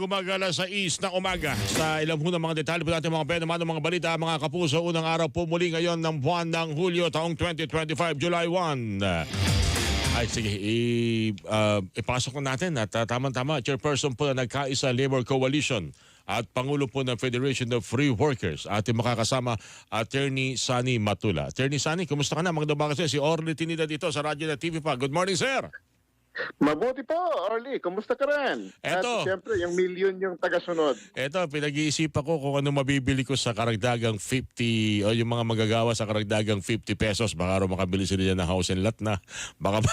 Umaga alas 6 ng umaga. Sa ilang ng mga detalye po natin mga pwede mga balita mga kapuso unang araw po muli ngayon ng buwan ng Hulyo taong 2025 July 1 ay sige uh, ipasok na natin at uh, tama-tama chairperson po na nagkaisa Labor Coalition at Pangulo po ng Federation of Free Workers. Ating makakasama Attorney Sani Matula. Attorney Sani kumusta ka na? Dabakas si Orly Tinida dito sa Radyo na TV pa. Good morning sir Mabuti po, Orly. Kumusta ka rin? Eto. At siyempre, yung million yung tagasunod. Eto, pinag-iisipan ko kung ano mabibili ko sa karagdagang 50 o yung mga magagawa sa karagdagang 50 pesos. Baka raw makabili sila ng house and lot na. Baka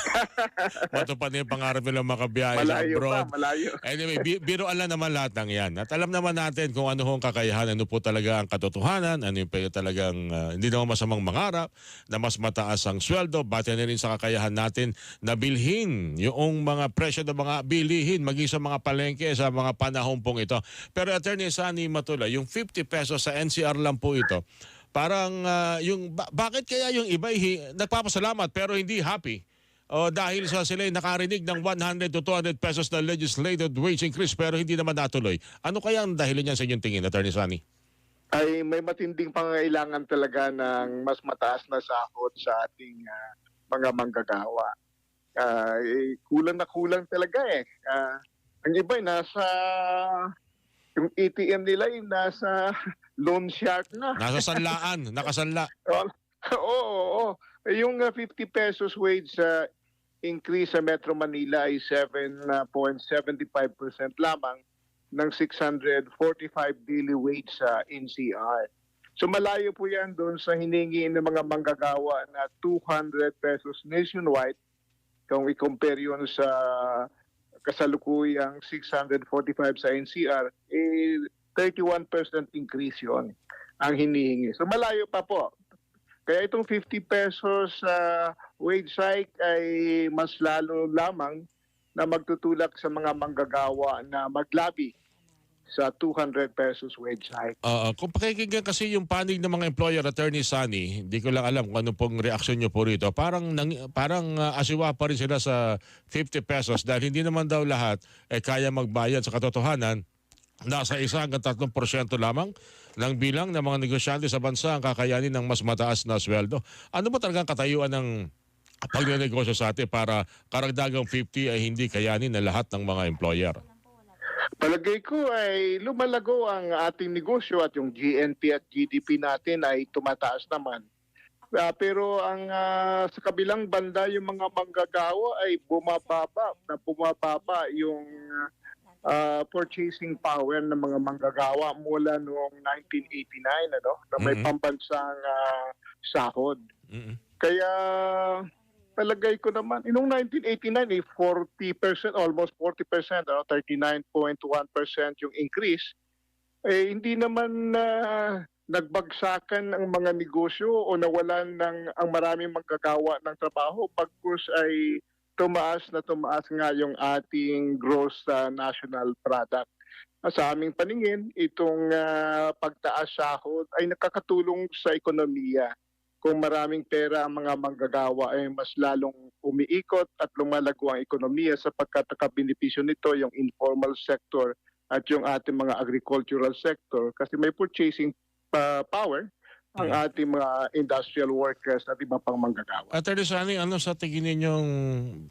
matupad na yung pangarap nilang makabiyahe sa abroad. pa, malayo. Anyway, bi- biroan lang naman lahat ng yan. At alam naman natin kung ano hong kakayahan, ano po talaga ang katotohanan, ano yung talagang ah, hindi naman masamang mangarap, na mas mataas ang sweldo, bati na rin sa kakayahan natin na bilhin yung mga presyo ng mga bilihin, maging sa mga palengke sa mga panahon pong ito. Pero Attorney Sani Matula, yung 50 pesos sa NCR lang po ito, parang ah, yung ba- bakit kaya yung iba hi- nagpapasalamat pero hindi happy? O dahil sa sila nakarinig ng 100 to 200 pesos na legislated wage increase pero hindi naman natuloy. Ano kaya ang dahilan niyan sa inyong tingin, Attorney Sani? Ay may matinding pangailangan talaga ng mas mataas na sahod sa ating ah, mga manggagawa. Ah, eh, kulang na kulang talaga eh. Ah, ang iba ay nasa yung ATM nila ay nasa loan shark na. Nasa sanlaan, nakasanla. Oo, oo, oo. Eh, Yung uh, 50 pesos wage uh, increase sa Metro Manila ay 7.75% lamang ng 645 daily wage sa NCR. So malayo po yan doon sa hiningi ng mga manggagawa na 200 pesos nationwide kung i-compare yun sa kasalukuyang 645 sa NCR, eh 31% increase yon ang hinihingi. So malayo pa po. Kaya itong 50 pesos sa wage hike ay mas lalo lamang na magtutulak sa mga manggagawa na maglabi sa 200 pesos wage hike. Oo, kung pakikinggan kasi yung panig ng mga employer, Attorney Sani, hindi ko lang alam kung ano pong reaksyon nyo po rito. Parang, nang, parang uh, asiwa pa rin sila sa 50 pesos dahil hindi naman daw lahat eh, kaya magbayad sa katotohanan nasa isa hanggang tatlong porsyento lamang ng bilang ng mga negosyante sa bansa ang kakayanin ng mas mataas na sweldo. Ano ba talagang katayuan ng pagnenegosyo sa atin para karagdagang 50 ay hindi kayanin ng lahat ng mga employer? Palagay ko ay lumalago ang ating negosyo at yung GNP at GDP natin ay tumataas naman. Ah, pero ang ah, sa kabilang banda yung mga manggagawa ay bumababa na bumababa yung ah, purchasing power ng mga manggagawa mula noong 1989 ano na may Mhm. pambansang ah, sahod. Mm-mm. Kaya palagay ko naman, inong 1989, eh, 40%, almost 40%, ano, 39.1% yung increase, eh, hindi naman na nagbagsakan ang mga negosyo o nawalan ng ang maraming magkagawa ng trabaho. Pagkus ay tumaas na tumaas nga yung ating gross uh, national product. Ah, Sa aming paningin, itong ah, pagtaas sahod ay nakakatulong sa ekonomiya kung maraming pera ang mga manggagawa ay mas lalong umiikot at lumalago ang ekonomiya sapagkat nakabenepisyo nito yung informal sector at yung ating mga agricultural sector kasi may purchasing pa- power ang Yeah. ating mga industrial workers at iba pang manggagawa. Attorney Sani, ano sa tingin ninyong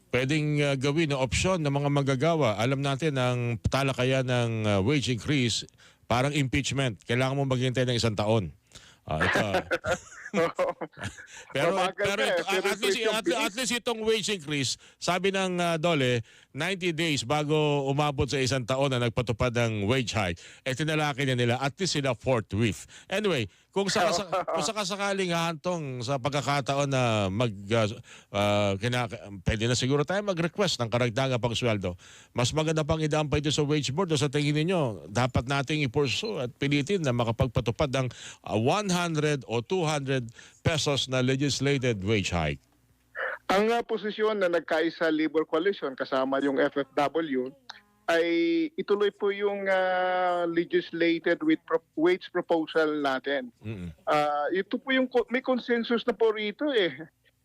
pwedeng uh, gawin na opsyon ng mga magagawa? Alam natin ang talakayan ng uh, wage increase, parang impeachment. Kailangan mo maghintay ng isang taon. Ah, ito. pero Mabagal pero, ka eh, ito, pero at, least, ito at, at least itong wage increase, sabi ng uh, Dole, 90 days bago umabot sa isang taon na nagpatupad ng wage hike, eh tinalaki na nila at least sila forthwith. Anyway, kung sa kung sakasakaling hahantong sa pagkakataon na mag uh, uh, kina, pwede na siguro tayo mag-request ng karagdagang pang sweldo. Mas maganda pang idampay doon sa wage board o sa tingin ninyo, dapat nating i-pursue at pilitin na makapagpatupad ng uh, 100 o 200 pesos na legislated wage hike. Ang uh, posisyon na nagkaisa Labor Coalition kasama yung FFW ay ituloy po yung uh, legislated with pro- wage proposal natin. Mm-mm. Ah, ito po yung may consensus na po rito eh.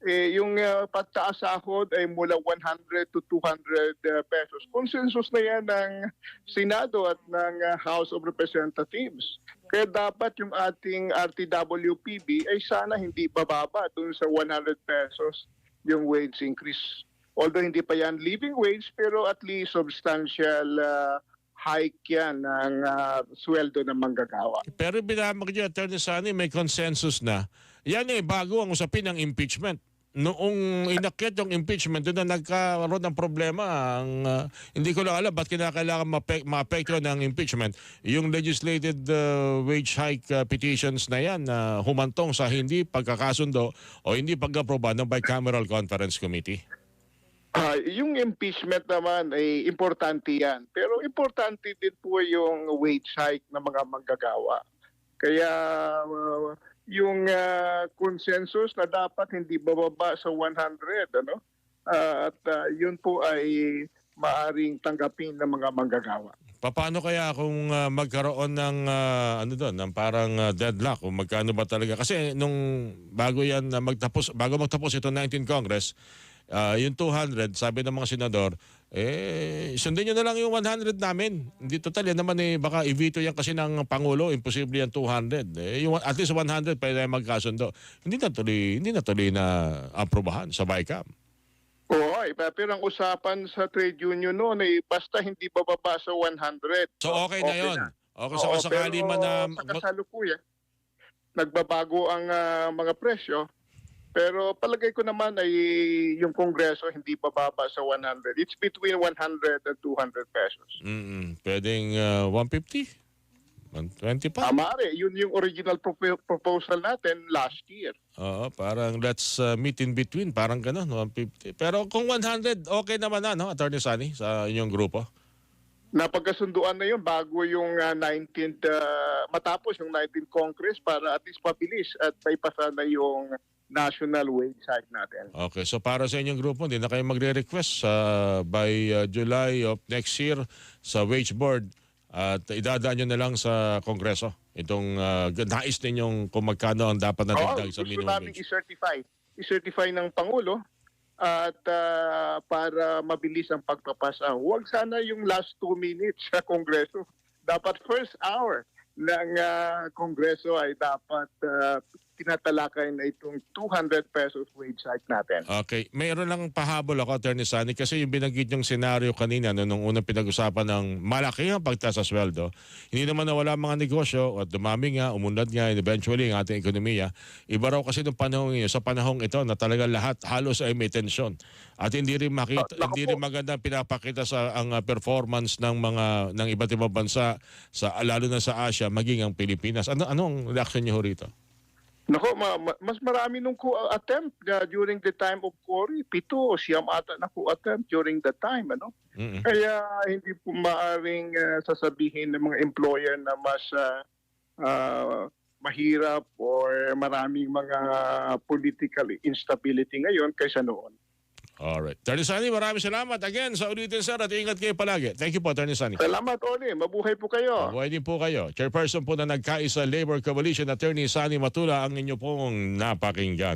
eh, yung uh, pagtaas sahod ay mula 100 to 200 uh, pesos. Consensus na yan ng Senado at ng uh, House of Representatives. Kaya dapat yung ating RTWPB ay sana hindi bababa dun sa 100 pesos yung wage increase. Although hindi pa yan living wage, pero at least substantial uh, hike yan ng uh, sweldo ng manggagawa. Pero binamag niyo, Attorney Sani, may consensus na. Yan eh, bago ang usapin ng impeachment. Noong inakyat yung impeachment, doon na nagkaroon ng problema. Ang, ah, hindi ko lang alam ba't kinakailangan maapekto ng impeachment. Yung legislated ah, wage hike ah, petitions na yan na humantong sa hindi pagkakasundo o hindi pag-aproba ng Bicameral Conference Committee. Ah, yung impeachment naman ay importante yan. Pero importante din po yung wage hike ng mga manggagawa. Kaya uh, yung ah, consensus na dapat hindi bababa sa 100 ano? Ah, at ah, yun po ay maaring tanggapin ng mga manggagawa. Paano kaya kung ah, magkaroon ng ah, ano doon, ng parang ah, deadlock kung magkano ba talaga kasi nung bago yan na magtapos bago magtapos ito 19 Congress, ah, yung 200 sabi ng mga senador, eh sundin niyo na lang yung 100 namin. Hindi total yan naman eh baka i-veto yan kasi ng pangulo, imposible yan 200. Eh yung at least 100 pwede tayo magkasundo. Hindi na tuloy, hindi na tuloy na aprobahan sa BICAM. Oo, eh, pero ang usapan sa trade union noon ay basta hindi bababa sa 100. So okay na 'yon. Okay, so Oo, sakali man na sa kasalukuyan, nagbabago ang ah, mga presyo. Pero palagay ko naman ay yung Kongreso hindi bababa sa 100. It's between 100 and 200 pesos. Mm, pwedeng uh, 150? 120 pa? Tama rin. Yun yung original propo- proposal natin last year. Oo, parang let's uh, meet in between, parang ganun, 150. Pero kung 100, okay naman na, no, Attorney Sunny, sa inyong grupo? Napagkasunduan na yun bago yung ah, 19th, ah, matapos yung 19th Congress para at least pabilis at maipasa na yung national wage hike natin. Okay, so para sa inyong grupo, hindi na kayo magre-request uh, by uh, July of next year sa wage board at idadaan nyo na lang sa Kongreso itong uh, nais ninyong kung magkano ang dapat na Oo, dagdag sa gusto minimum namin wage. i-certify. I-certify ng Pangulo at ah, para mabilis ang pagpapasa. Huwag sana yung last two minutes sa Kongreso. Dapat first hour ng ah, Kongreso ay dapat ah, tinatalakay na itong 200 pesos wage hike natin. Okay, mayroon lang pahabol ako, Attorney Sunny, kasi yung binanggit yung senaryo kanina no, nung unang pinag-usapan ng malaki ang pagtaas sa sweldo, hindi naman nawala mga negosyo at dumami nga, umunlad nga, and eventually ang ating ekonomiya. Iba raw kasi nung panahon yun, sa panahong ito na talaga lahat halos ay may tensyon. At hindi rin makita, Ah, naku hindi rin maganda pinapakita sa ang uh, performance ng mga ng iba't ibang bansa sa lalo na sa Asia maging ang Pilipinas. Ano anong reaction niyo rito? Nako, ma- ma- mas marami nung ku- attempt ah, during the time of Cory. Pito o siyam ata na ku attempt during that time. Ano? Mm-mm. Kaya hindi po maaring ah, sasabihin ng mga employer na mas ah, ah, mahirap or maraming mga political instability ngayon kaysa noon. Alright. Attorney Sunny, maraming salamat again sa ulitin sir at ingat kayo palagi. Thank you po, Attorney Sunny. Salamat, Oli. Mabuhay po kayo. Mabuhay din po kayo. Chairperson po na nagkaisa Labor Coalition, Attorney Sunny Matula, ang inyo pong napakinggan.